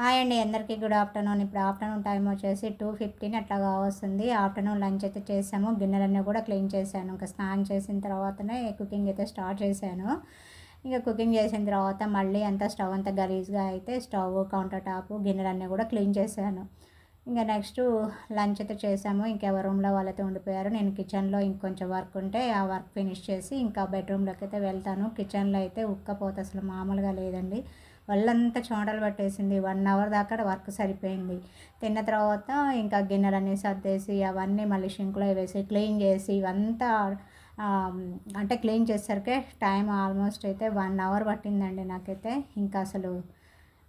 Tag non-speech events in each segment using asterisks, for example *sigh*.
Hi అండి అందరికీ good afternoon. ఇప్పుడు ఆఫ్టర్నూన్ టైం వచ్చేసి టూ ఫిఫ్టీన్ అట్లాగా వస్తుంది ఆఫ్టర్నూన్ లంచ్ అయితే చేసాము. గిన్నెలన్నీ కూడా క్లీన్ చేశాను. ఇంకా స్నానం చేసిన తర్వాతనే కుకింగ్ అయితే స్టార్ట్ చేశాను. ఇంకా కుకింగ్ చేసిన తర్వాత మళ్ళీ అంతా స్టవ్ అంతా గలీజ్గా అయితే స్టవ్ కౌంటర్ టాప్ గిన్నెలన్నీ కూడా క్లీన్ చేశాను. ఇంకా నెక్స్ట్ లంచ్ అయితే చేసాము. ఇంకెవరి రూమ్లో వాళ్ళైతే ఉండిపోయారు. నేను కిచెన్లో ఇంకొంచెం వర్క్ ఉంటే ఆ వర్క్ ఫినిష్ చేసి ఇంకా బెడ్రూమ్లోకి అయితే వెళ్తాను. కిచెన్లో అయితే ఉక్కపోతే అసలు మామూలుగా లేదండి. వాళ్ళంతా చోటలు పట్టేసింది. వన్ అవర్ దాకా వర్క్ సరిపోయింది. తిన్న తర్వాత ఇంకా గిన్నెలన్నీ సర్దేసి అవన్నీ మళ్ళీ షింకులో వేసి క్లీన్ చేసి ఇవంతా అంటే క్లీన్ చేసరికి టైం ఆల్మోస్ట్ అయితే వన్ అవర్ పట్టిందండి నాకైతే. ఇంకా అసలు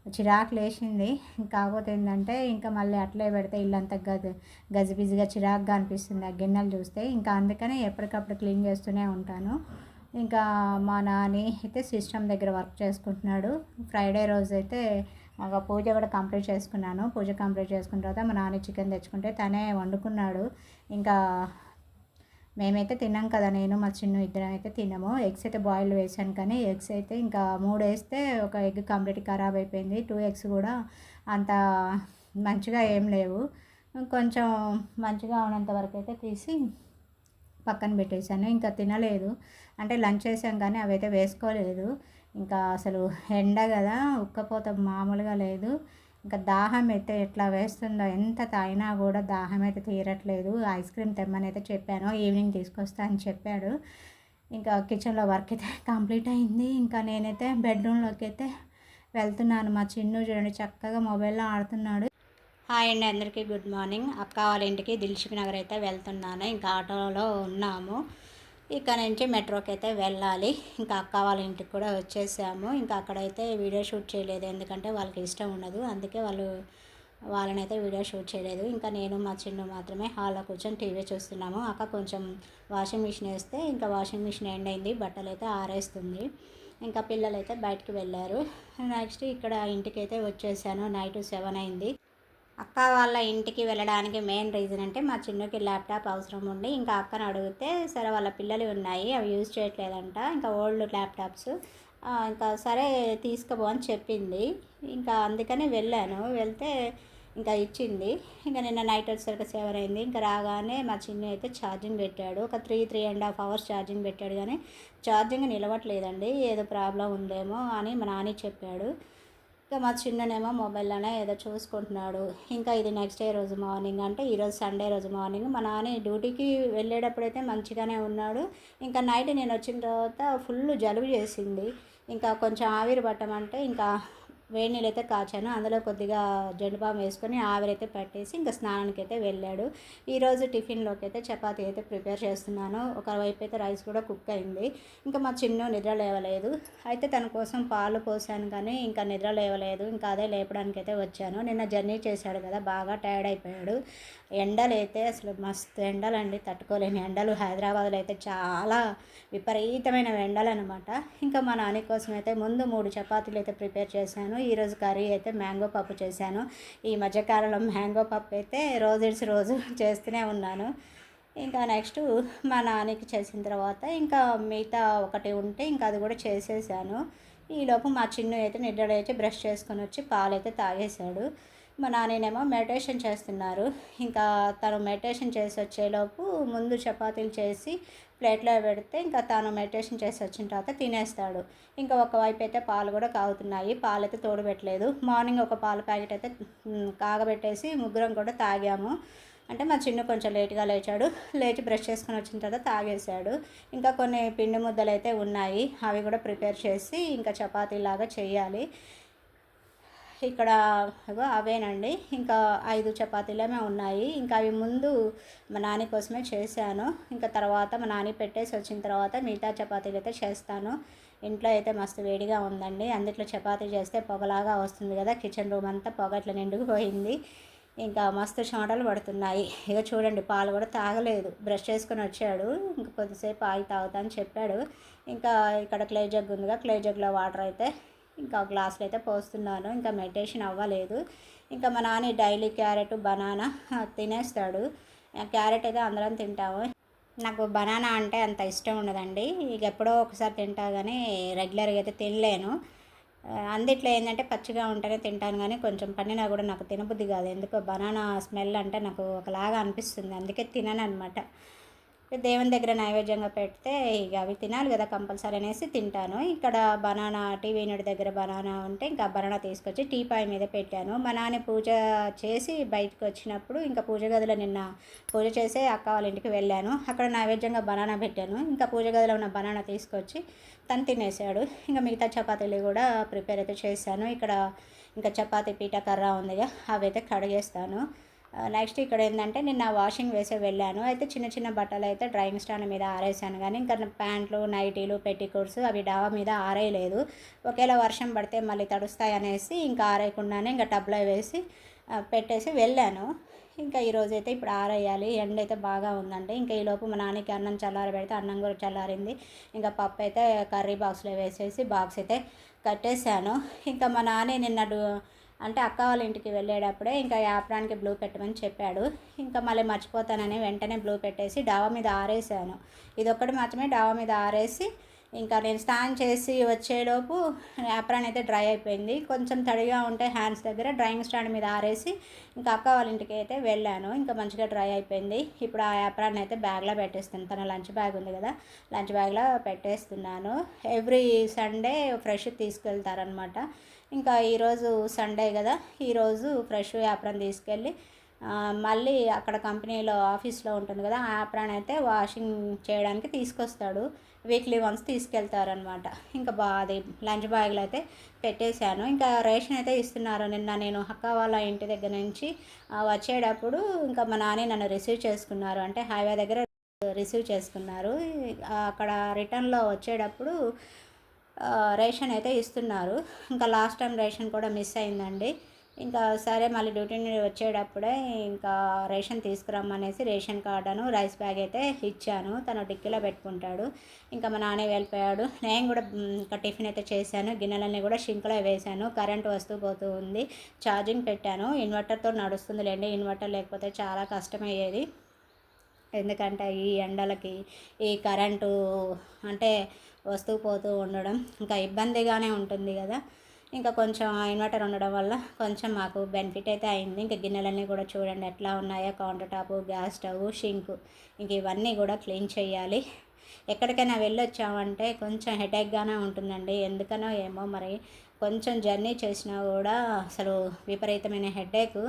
చిరాకు లేచింది. కాకపోతే ఏంటంటే ఇంకా మళ్ళీ అట్లే పెడితే ఇల్లంతా గజ గజిబిజిగా చిరాకుగా అనిపిస్తుంది ఆ గిన్నెలు చూస్తే. ఇంకా అందుకనే ఎప్పటికప్పుడు క్లీన్ చేస్తూనే ఉంటాను. ఇంకా మా నాని అయితే సిస్టమ్ దగ్గర వర్క్ చేసుకుంటున్నాడు. ఫ్రైడే రోజు అయితే ఒక పూజ కూడా కంప్లీట్ చేసుకున్నాను. పూజ కంప్లీట్ చేసుకున్న తర్వాత మా నాని చికెన్ తెచ్చుకుంటే తనే వండుకున్నాడు. ఇంకా మేమైతే తిన్నాం కదా నేను మా చిన్న ఇద్దరం అయితే తిన్నాము. ఎగ్స్ అయితే బాయిల్ వేసాను కానీ ఎగ్స్ అయితే ఇంకా మూడు వేస్తే ఒక ఎగ్ కంప్లీట్ ఖరాబ్ అయిపోయింది. టూ ఎగ్స్ కూడా అంత మంచిగా ఏం లేవు. కొంచెం మంచిగా ఉన్నంత వరకు అయితే తీసి పక్కన పెట్టేశాను. ఇంకా తినలేదు. అంటే లంచ్ చేసాం కానీ అవి అయితే వేసుకోలేదు. ఇంకా అసలు ఎండ కదా ఉక్కపోత మామూలుగా లేదు. ఇంకా దాహం అయితే ఎట్లా వేస్తుందో ఎంత తాగినా కూడా దాహం అయితే తీరట్లేదు. ఐస్ క్రీమ్ తెమ్మని అయితే చెప్పాను ఈవినింగ్ తీసుకొస్తా అని చెప్పాడు. ఇంకా కిచెన్లో వర్క్ అయితే కంప్లీట్ అయింది. ఇంకా నేనైతే బెడ్రూమ్లోకి అయితే వెళ్తున్నాను. మా చిన్ను చూడండి చక్కగా మొబైల్లో ఆడుతున్నాడు. హాయ్ అండి అందరికీ గుడ్ మార్నింగ్. అక్క వాళ్ళ ఇంటికి దిల్షుక్ నగర్ అయితే వెళ్తున్నాను. ఇంకా ఆటోలో ఉన్నాము. ఇక్కడ నుంచి మెట్రోకి అయితే వెళ్ళాలి. ఇంకా అక్క వాళ్ళ ఇంటికి కూడా వచ్చేసాము. ఇంకా అక్కడైతే వీడియో షూట్ చేయలేదు. ఎందుకంటే వాళ్ళకి ఇష్టం ఉండదు. అందుకే వాళ్ళు వాళ్ళనైతే వీడియో షూట్ చేయలేదు. ఇంకా నేను మా చిన్ను మాత్రమే హాల్లో కూర్చొని టీవీ చూస్తున్నాము. అక్క కొంచెం వాషింగ్ మిషన్ వేస్తే ఇంకా వాషింగ్ మిషన్ ఎండ్ అయింది. బట్టలు అయితే ఆరేస్తుంది. ఇంకా పిల్లలు అయితే బయటికి వెళ్ళారు. నెక్స్ట్ ఇక్కడ ఇంటికి అయితే వచ్చేసాను. నైట్ సెవెన్ అయింది. అక్క వాళ్ళ ఇంటికి వెళ్ళడానికి మెయిన్ రీజన్ అంటే మా చిన్నకి ల్యాప్టాప్ అవసరం ఉండి ఇంకా అక్కను అడిగితే సరే వాళ్ళ పిల్లలు ఉన్నాయి అవి యూజ్ చేయట్లేదంట ఇంకా ఓల్డ్ ల్యాప్టాప్స్ ఇంకా సరే తీసుకోబో అని చెప్పింది. ఇంకా అందుకనే వెళ్ళాను. వెళ్తే ఇంకా ఇచ్చింది. ఇంకా నిన్న నైట్ వచ్చేసరికి సెవెన్ అయింది. ఇంకా రాగానే మా చిన్న అయితే ఛార్జింగ్ పెట్టాడు. ఒక three three and half hours charging పెట్టాడు. కానీ ఛార్జింగ్ నిలవట్లేదండి. ఏదో ప్రాబ్లం ఉందేమో అని మా నాని చెప్పాడు. ఇంకా మా చిన్ననేమో మొబైల్లోనే ఏదో చూసుకుంటున్నాడు. ఇంకా ఇది నెక్స్ట్ డే రోజు మార్నింగ్ అంటే ఈరోజు సండే రోజు మార్నింగ్ మా నాన్న డ్యూటీకి వెళ్ళేటప్పుడైతే మంచిగానే ఉన్నాడు. ఇంకా నైట్ నేను వచ్చిన తర్వాత ఫుల్ జలుబు చేసింది. ఇంకా కొంచెం ఆవిరి పట్టమంటే ఇంకా వేడి నీళ్ళు అయితే కాచాను. అందులో కొద్దిగా జండుబాం వేసుకొని ఆవిరైతే పెట్టేసి ఇంకా స్నానానికి అయితే వెళ్ళాడు. ఈరోజు టిఫిన్లోకి అయితే చపాతీ అయితే ప్రిపేర్ చేస్తున్నాను. ఒక వైపు అయితే రైస్ కూడా కుక్ అయింది. ఇంకా మా చిన్న నిద్ర లేవలేదు. అయితే తన కోసం పాలు పోసాను కానీ ఇంకా నిద్ర లేవలేదు. ఇంకా అదే లేపడానికి అయితే వచ్చాను. నిన్న జర్నీ చేశాడు కదా బాగా టైర్డ్ అయిపోయాడు. ఎండలు అయితే అసలు మస్తు ఎండలండి తట్టుకోలేని ఎండలు. హైదరాబాద్లో అయితే చాలా విపరీతమైన ఎండలు అనమాట ఇంకా మా నాని కోసం అయితే ముందు మూడు చపాతీలు అయితే ప్రిపేర్ చేశాను. ఈరోజు కర్రీ అయితే మ్యాంగో పప్పు చేశాను. ఈ మధ్యకాలంలో మ్యాంగో పప్పు అయితే రోజు రోజు చేస్తూనే ఉన్నాను. ఇంకా నెక్స్ట్ మా నాన్నకి చేసిన తర్వాత ఇంకా మిగతా ఒకటి ఉంటే ఇంకా అది కూడా చేసేసాను. ఈలోపు మా చిన్ను అయితే నిద్ర బ్రష్ చేసుకొని వచ్చి పాలు అయితే తాగేశాడు. మా నాన్నేమో మెడిటేషన్ చేస్తున్నారు. ఇంకా తను మెడిటేషన్ చేసి వచ్చేలోపు ముందు చపాతీలు చేసి ప్లేట్లో పెడితే ఇంకా తను మెడిటేషన్ చేసి వచ్చిన తర్వాత తినేస్తాడు. ఇంకా ఒకవైపు అయితే పాలు కూడా కాగుతున్నాయి. పాలు అయితే తోడబెట్టలేదు మార్నింగ్ ఒక పాల ప్యాకెట్ అయితే కాగబెట్టేసి ముగ్గురం కూడా తాగాము. అంటే మా చిన్న కొంచెం లేట్గా లేచాడు. లేచి బ్రష్ చేసుకొని వచ్చిన తర్వాత తాగేశాడు. ఇంకా కొన్ని పిండి ముద్దలు అయితే ఉన్నాయి. అవి కూడా ప్రిపేర్ చేసి ఇంకా చపాతీలాగా చేయాలి. ఇక్కడ అవేనండి. ఇంకా ఐదు చపాతీలేమే ఉన్నాయి. ఇంకా అవి ముందు మా నాని కోసమే చేశాను. ఇంకా తర్వాత మా నాని పెట్టేసి వచ్చిన తర్వాత మిగతా చపాతీలు అయితే చేస్తాను. ఇంట్లో అయితే మస్తు వేడిగా ఉందండి. అందుట్లో చపాతీ చేస్తే పొగలాగా వస్తుంది కదా. కిచెన్ రూమ్ అంతా పొగ ఇట్లా నిండుకుపోయింది. ఇంకా మస్తు చెమటలు పడుతున్నాయి. ఇక చూడండి పాలు కూడా తాగలేదు. బ్రష్ చేసుకొని వచ్చాడు. ఇంకా కొద్దిసేపు ఆగి తాగుతా అని చెప్పాడు. ఇంకా ఇక్కడ క్లే జగ్ ఉందిగా క్లే జగ్లో వాటర్ అయితే ఇంకా గ్లాసులు అయితే పోస్తున్నాను. ఇంకా మెడిటేషన్ అవ్వలేదు. ఇంకా మా నాన్న డైలీ క్యారెట్ బనానా *laughs* తినేస్తాడు. క్యారెట్ అయితే అందరం తింటాము. నాకు బనానా అంటే అంత ఇష్టం ఉండదండి. ఇక ఎప్పుడో ఒకసారి తింటా కానీ రెగ్యులర్గా అయితే తినలేను. అందిట్లో ఏంటంటే పచ్చిగా ఉంటేనే తింటాను కానీ కొంచెం పండినా కూడా నాకు తినబుద్ధి కాదు. ఎందుకో బనానా స్మెల్ అంటే నాకు ఒకలాగా అనిపిస్తుంది. అందుకే తినను అనమాట దేవుని దగ్గర నైవేద్యంగా పెడితే ఇక అవి తినాలి కదా కంపల్సరీ అనేసి తింటాను. ఇక్కడ బనానా టీవీ యూనిట్ దగ్గర బనానా ఉంటే ఇంకా బనానా తీసుకొచ్చి టీపాయ్ మీద పెట్టాను. మా నాన్న పూజ చేసి బయటకు వచ్చినప్పుడు ఇంకా పూజ గదిలో నిన్న పూజ చేసి అక్క వాళ్ళ ఇంటికి వెళ్ళాను. అక్కడ నైవేద్యంగా బనానా పెట్టాను. ఇంకా పూజ గదిలో ఉన్న బనానా తీసుకొచ్చి తను తినేసాడు. ఇంకా మిగతా చపాతీలు కూడా ప్రిపేర్ అయితే చేశాను. ఇక్కడ ఇంకా చపాతీ పీట కర్ర ఉందిగా అవి అయితే కడిగేస్తాను. నెక్స్ట్ ఇక్కడ ఏంటంటే నిన్న వాషింగ్ వేసే వెళ్ళాను. అయితే చిన్న చిన్న బట్టలు అయితే డ్రైయింగ్ స్టాండ్ మీద ఆరేసాను. కానీ ఇంకా ప్యాంట్లు నైటీలు పెట్టికోట్స్ అవి డాబా మీద ఆరేయలేదు. ఒకవేళ వర్షం పడితే మళ్ళీ తడుస్తాయి అనేసి ఇంకా ఆరేయకుండానే ఇంకా టబ్లో వేసి పెట్టేసి వెళ్ళాను. ఇంకా ఈరోజు అయితే ఇప్పుడు ఆరేయాలి. ఎండ అయితే బాగా ఉందండి. ఇంకా ఈలోపు మా నాన్నకి అన్నం చల్లారి పెడితే అన్నం కూడా చల్లారింది. ఇంకా పప్పు అయితే కర్రీ బాక్స్లో వేసేసి బాక్స్ అయితే కట్టేశాను. ఇంకా మా నాన్న నిన్న అంటే అక్క వాళ్ళ ఇంటికి వెళ్ళేటప్పుడే ఇంకా యాప్రానికి బ్లూ పెట్టమని చెప్పాడు. ఇంకా మళ్ళీ మర్చిపోతానని వెంటనే బ్లూ పెట్టేసి డావా మీద ఆరేసాను. ఇది ఒక్కటి మాత్రమే డావా మీద ఆరేసి ఇంకా నేను స్నానం చేసి వచ్చేలోపు యాప్రాన్ అయితే డ్రై అయిపోయింది. కొంచెం తడిగా ఉంటే హ్యాండ్స్ దగ్గర డ్రాయింగ్ స్టాండ్ మీద ఆరేసి ఇంకా అక్క వాళ్ళ ఇంటికి అయితే వెళ్ళాను. ఇంకా మంచిగా డ్రై అయిపోయింది. ఇప్పుడు ఆ యాప్రాన్ అయితే బ్యాగ్లో పెట్టేస్తాను తన లంచ్ బ్యాగ్ ఉంది కదా లంచ్ బ్యాగ్లో పెట్టేస్తున్నాను. ఎవ్రీ సండే ఫ్రెష్ తీసుకెళ్తారనమాట ఇంకా ఈరోజు సండే కదా. ఈరోజు ఫ్రెష్ యాప్రాన్ తీసుకెళ్ళి మళ్ళీ అక్కడ కంపెనీలో ఆఫీస్లో ఉంటుంది కదా ఆ యాప్రాన్ అయితే వాషింగ్ చేయడానికి తీసుకొస్తాడు. వీక్లీ వన్స్ తీసుకెళ్తారనమాట ఇంకా బా అది లంచ్ బ్యాగ్లు అయితే పెట్టేశాను. ఇంకా రేషన్ అయితే ఇస్తున్నారు. నిన్న నేను అక్క వాళ్ళ ఇంటి దగ్గర నుంచి వచ్చేటప్పుడు ఇంకా మా నాని నన్ను రిసీవ్ చేసుకున్నారు. అంటే హైవే దగ్గర రిసీవ్ చేసుకున్నారు. అక్కడ రిటర్న్లో వచ్చేటప్పుడు రేషన్ అయితే ఇస్తున్నారు. ఇంకా లాస్ట్ టైం రేషన్ కూడా మిస్ అయిందండి. ఇంకా సరే మళ్ళీ డ్యూటీ నుండి వచ్చేటప్పుడే ఇంకా రేషన్ తీసుకురమ్మనేసి రేషన్ కార్డును రైస్ బ్యాగ్ అయితే ఇచ్చాను. తను డిక్కీలో పెట్టుకుంటాడు. ఇంకా మా నాన్న వెళ్ళిపోయాడు. నేను కూడా ఇంకా టిఫిన్ అయితే చేశాను. గిన్నెలన్నీ కూడా షింక్లో వేశాను. కరెంట్ వస్తూ పోతూ ఉంది. ఛార్జింగ్ పెట్టాను. ఇన్వర్టర్తో నడుస్తుంది లేండి ఇన్వర్టర్ లేకపోతే చాలా కష్టమయ్యేది. ఎందుకంటే ఈ ఎండలకి ఈ కరెంటు అంటే వస్తూ పోతూ ఉండడం ఇంకా ఇబ్బందిగానే ఉంటుంది కదా. ఇంకా కొంచెం ఇన్వర్టర్ ఉండడం వల్ల కొంచెం మాకు బెనిఫిట్ అయితే అయింది. ఇంకా గిన్నెలన్నీ కూడా చూడండి ఎట్లా ఉన్నాయో counter top gas stove sink ఇంక ఇవన్నీ కూడా క్లీన్ చేయాలి. ఎక్కడికైనా వెళ్ళొచ్చామంటే కొంచెం హెడేక్గానే ఉంటుందండి. ఎందుకనో ఏమో మరి కొంచెం జర్నీ చేసినా కూడా అసలు విపరీతమైన హెడేక్.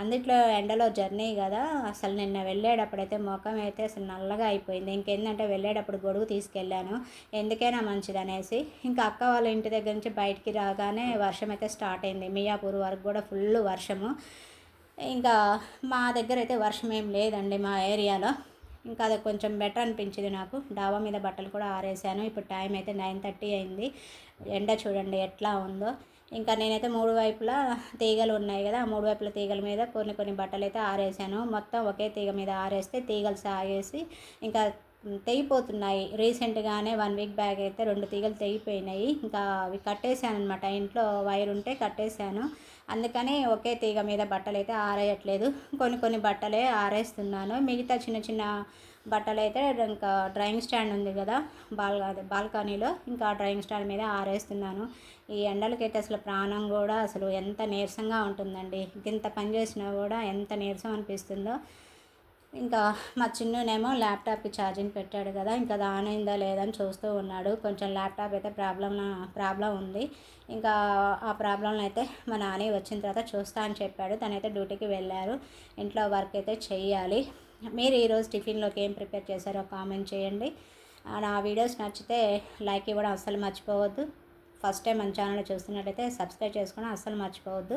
అందుట్లో ఎండలో జర్నీ కదా అసలు నిన్న వెళ్ళేటప్పుడైతే ముఖం అయితే అసలు నల్లగా అయిపోయింది. ఇంకేందంటే వెళ్ళేటప్పుడు గొడుగు తీసుకెళ్ళాను. ఎందుకైనా మంచిది అనేసి ఇంకా అక్క వాళ్ళ ఇంటి దగ్గర నుంచి బయటికి రాగానే వర్షం అయితే స్టార్ట్ అయింది. మియాపూర్ వరకు కూడా ఫుల్ వర్షము. ఇంకా మా దగ్గర అయితే వర్షం ఏం లేదండి మా ఏరియాలో. ఇంకా అది కొంచెం బెటర్ అనిపించింది నాకు. డాబా మీద బట్టలు కూడా ఆరేసాను. ఇప్పుడు టైం అయితే నైన్ థర్టీ అయింది. ఎండ చూడండి ఎట్లా ఉందో. ఇంకా నేనైతే మూడు వైపులా తీగలు ఉన్నాయి కదా ఆ మూడు వైపుల తీగల మీద కొన్ని కొన్ని బట్టలు అయితే ఆరేసాను. మొత్తం ఒకే తీగ మీద ఆరేస్తే తీగలు సాగేసి ఇంకా తెగిపోతున్నాయి. రీసెంట్గానే వన్ వీక్ బ్యాగ్ అయితే రెండు తీగలు తెగిపోయినాయి. ఇంకా అవి కట్టేశాను అనమాట ఇంట్లో వైర్ ఉంటే కట్టేశాను అందుకని ఒకే తీగ మీద బట్టలు అయితే ఆరేయట్లేదు. కొన్ని కొన్ని బట్టలే ఆరేస్తున్నాను. మిగతా చిన్న చిన్న బట్టలు అయితే ఇంకా డ్రాయింగ్ స్టాండ్ ఉంది కదా బాల్ అదే బాల్కనీలో ఇంకా డ్రాయింగ్ స్టాండ్ మీద ఆరేస్తున్నాను. ఈ ఎండలకైతే అసలు ప్రాణం కూడా అసలు ఎంత నీరసంగా ఉంటుందండి. ఇంత పని చేసినా కూడా ఎంత నీరసం అనిపిస్తుందో. ఇంకా మా చిన్నునేమో ల్యాప్టాప్కి ఛార్జింగ్ పెట్టాడు కదా ఇంకా అది ఆన్ అయిందా లేదా అని చూస్తూ ఉన్నాడు. కొంచెం ల్యాప్టాప్ అయితే ప్రాబ్లం ప్రాబ్లం ఉంది. ఇంకా ఆ ప్రాబ్లం అయితే మా నాని వచ్చిన తర్వాత చూస్తా అని చెప్పాడు. తనైతే డ్యూటీకి వెళ్ళారు. ఇంట్లో వర్క్ అయితే చేయాలి మీరు ఈరోజు టిఫిన్లోకి ఏం ప్రిపేర్ చేశారో కామెంట్ చేయండి. ఆ, నా వీడియోస్ నచ్చితే లైక్ ఇవ్వడం అస్సలు మర్చిపోవద్దు. ఫస్ట్ టైం మన ఛానల్ చూస్తున్నట్టయితే సబ్స్క్రైబ్ చేసుకోవడం అస్సలు మర్చిపోవద్దు.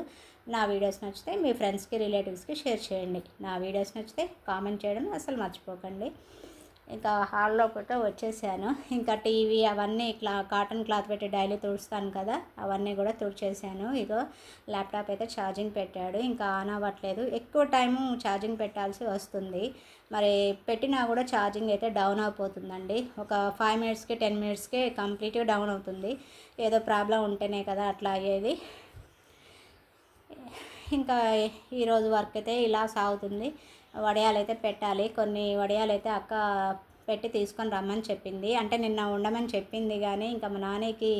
నా వీడియోస్ నచ్చితే మీ ఫ్రెండ్స్కి రిలేటివ్స్కి షేర్ చేయండి. నా వీడియోస్ నచ్చితే కామెంట్ చేయడం అస్సలు మర్చిపోకండి. ఇంకా హాల్లో కూడా వచ్చేసాను. ఇంకా టీవీ అవన్నీ క్లా కాటన్ క్లాత్ పెట్టి డైలీ తుడుస్తాను కదా అవన్నీ కూడా తుడిచేసాను. ఇగో ల్యాప్టాప్ అయితే ఛార్జింగ్ పెట్టాడు. ఇంకా ఆన్ అవ్వట్లేదు. ఎక్కువ టైము ఛార్జింగ్ పెట్టాల్సి వస్తుంది. మరి పెట్టినా కూడా ఛార్జింగ్ అయితే డౌన్ అయిపోతుందండి. ఒక ఫైవ్ మినిట్స్కి టెన్ మినిట్స్కి కంప్లీట్గా డౌన్ అవుతుంది. ఏదో ప్రాబ్లం ఉంటేనే కదా అట్లా అయ్యేది ఇంకా ఈరోజు వర్క్ అయితే ఇలా సాగుతుంది. వడియాలు అయితే పెట్టాలి. కొన్ని వడియాలు అయితే అక్క పెట్టి తీసుకొని రమ్మని చెప్పింది. అంటే నిన్న ఉండమని చెప్పింది కానీ ఇంకా మా నాన్నకి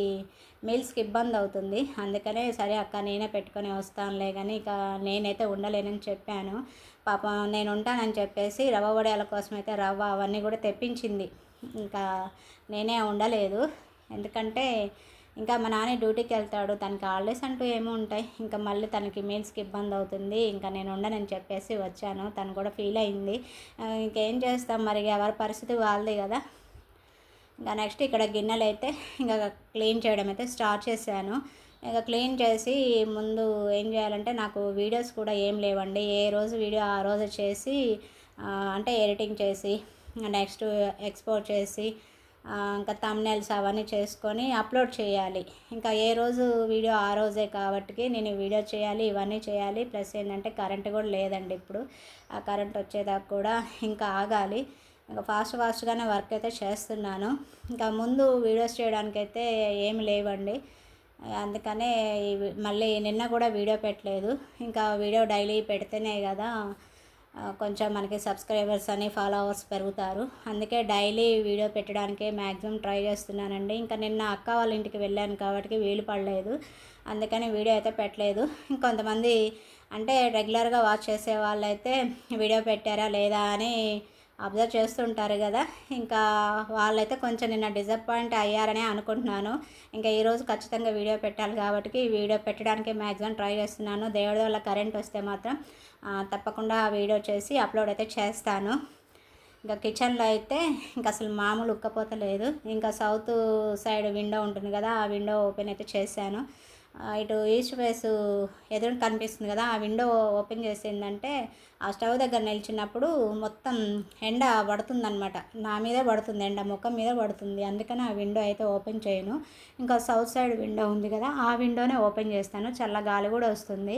మీల్స్కి ఇబ్బంది అవుతుంది. అందుకనే సరే అక్క నేనే పెట్టుకొని వస్తానులే కానీ ఇక నేనైతే ఉండలేనని చెప్పాను. పాపం నేను ఉంటానని చెప్పేసి రవ్వ వడియాల కోసం అయితే రవ్వ అవన్నీ కూడా తెప్పించింది. ఇంకా నేనే ఉండలేదు. ఎందుకంటే ఇంకా మా నాన్న డ్యూటీకి వెళ్తాడు. తనకి హాలిడేస్ అంటూ ఏమో ఉంటాయి. ఇంకా మళ్ళీ తనకి మీల్స్కి ఇబ్బంది అవుతుంది. ఇంకా నేను ఉండనని చెప్పేసి వచ్చాను. తను కూడా ఫీల్ అయింది. ఇంకేం చేస్తాం? మరి ఎవరి పరిస్థితి వాళ్ళది కదా. ఇంకా నెక్స్ట్ ఇక్కడ గిన్నెలు అయితే ఇంకా క్లీన్ చేయడం అయితే స్టార్ట్ చేశాను. ఇంకా క్లీన్ చేసి ముందు ఏం చేయాలంటే నాకు వీడియోస్ కూడా ఏం లేవండి. ఏ రోజు వీడియో ఆ రోజు చేసి అంటే ఎడిటింగ్ చేసి నెక్స్ట్ ఎక్స్పోర్ట్ చేసి ఇంకా తమ్నెల్స్ అవన్నీ చేసుకొని అప్లోడ్ చేయాలి. ఇంకా ఏ రోజు వీడియో ఆ రోజే కాబట్టి నేను వీడియో చేయాలి ఇవన్నీ చేయాలి. ప్లస్ ఏంటంటే కరెంట్ కూడా లేదండి ఇప్పుడు. ఆ కరెంట్ వచ్చేదాకా కూడా ఇంకా ఆగాలి. ఇంకా ఫాస్ట్ ఫాస్ట్గానే వర్క్ అయితే చేస్తున్నాను. ఇంకా ముందు వీడియోస్ చేయడానికైతే ఏమి లేవండి. అందుకనే మళ్ళీ నిన్న కూడా వీడియో పెట్టలేదు. ఇంకా వీడియో డైలీ పెడితేనే కదా కొంచెం మనకి సబ్స్క్రైబర్స్ అని ఫాలోవర్స్ పెరుగుతారు. అందుకే డైలీ వీడియో పెట్టడానికే మ్యాక్సిమం ట్రై చేస్తున్నానండి. ఇంకా నిన్న అక్క వాళ్ళ ఇంటికి వెళ్ళాను కాబట్టి వీలు పడలేదు. అందుకని వీడియో అయితే పెట్టలేదు. ఇంకొంతమంది అంటే రెగ్యులర్గా వాచ్ చేసే వాళ్ళైతే వీడియో పెట్టారా లేదా అని అబ్జర్వ్ చేస్తుంటారు కదా. ఇంకా వాళ్ళైతే కొంచెం నిన్న డిసప్పాయింట్ అయ్యారనే అనుకుంటున్నాను. ఇంకా ఈరోజు ఖచ్చితంగా వీడియో పెట్టాలి కాబట్టి వీడియో పెట్టడానికి మ్యాక్సిమం ట్రై చేస్తున్నాను. దేవుడి వల్ల కరెంట్ వస్తే మాత్రం తప్పకుండా ఆ వీడియో చేసి అప్లోడ్ అయితే చేస్తాను. ఇంకా కిచెన్లో అయితే ఇంకా అసలు మామూలు ఉక్కపోతలేదు. ఇంకా సౌత్ సైడ్ విండో ఉంటుంది కదా ఆ విండో ఓపెన్ అయితే చేశాను. ఇటు ఈస్ట్ ఫేస్ ఎదురు కనిపిస్తుంది కదా ఆ విండో ఓపెన్ చేసిందంటే ఆ స్టవ్ దగ్గర నిలిచినప్పుడు మొత్తం ఎండ పడుతుందన్నమాట. నా మీదే పడుతుంది ఎండ ముఖం మీద పడుతుంది. అందుకని ఆ విండో అయితే ఓపెన్ చేయను. ఇంకా సౌత్ సైడ్ విండో ఉంది కదా ఆ విండోనే ఓపెన్ చేస్తాను. చల్ల గాలి కూడా వస్తుంది.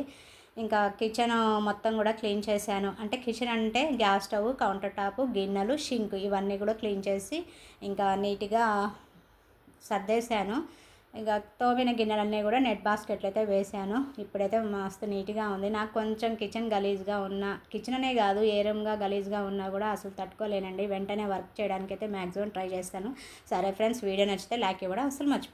ఇంకా కిచెన్ మొత్తం కూడా క్లీన్ చేశాను. అంటే కిచెన్ అంటే గ్యాస్ స్టవ్ కౌంటర్ టాప్ గిన్నెలు షింక్ ఇవన్నీ కూడా క్లీన్ చేసి ఇంకా నీట్గా సర్దేశాను. ఇక తోమిన గిన్నెలన్నీ కూడా నెట్ బాస్కెట్లో అయితే వేసాను ఇప్పుడైతే మస్తు నీట్గా ఉంది. నాకు కొంచెం కిచెన్ గలీజ్గా ఉన్న కిచెన్ అనే కాదు ఏ రూమ్గా గలీజ్గా ఉన్నా కూడా అసలు తట్టుకోలేనండి. వెంటనే వర్క్ చేయడానికి అయితే మ్యాక్సిమం ట్రై చేస్తాను. సరే ఫ్రెండ్స్ వీడియో నచ్చితే లైక్ ఇవ్వడం అసలు మర్చిపో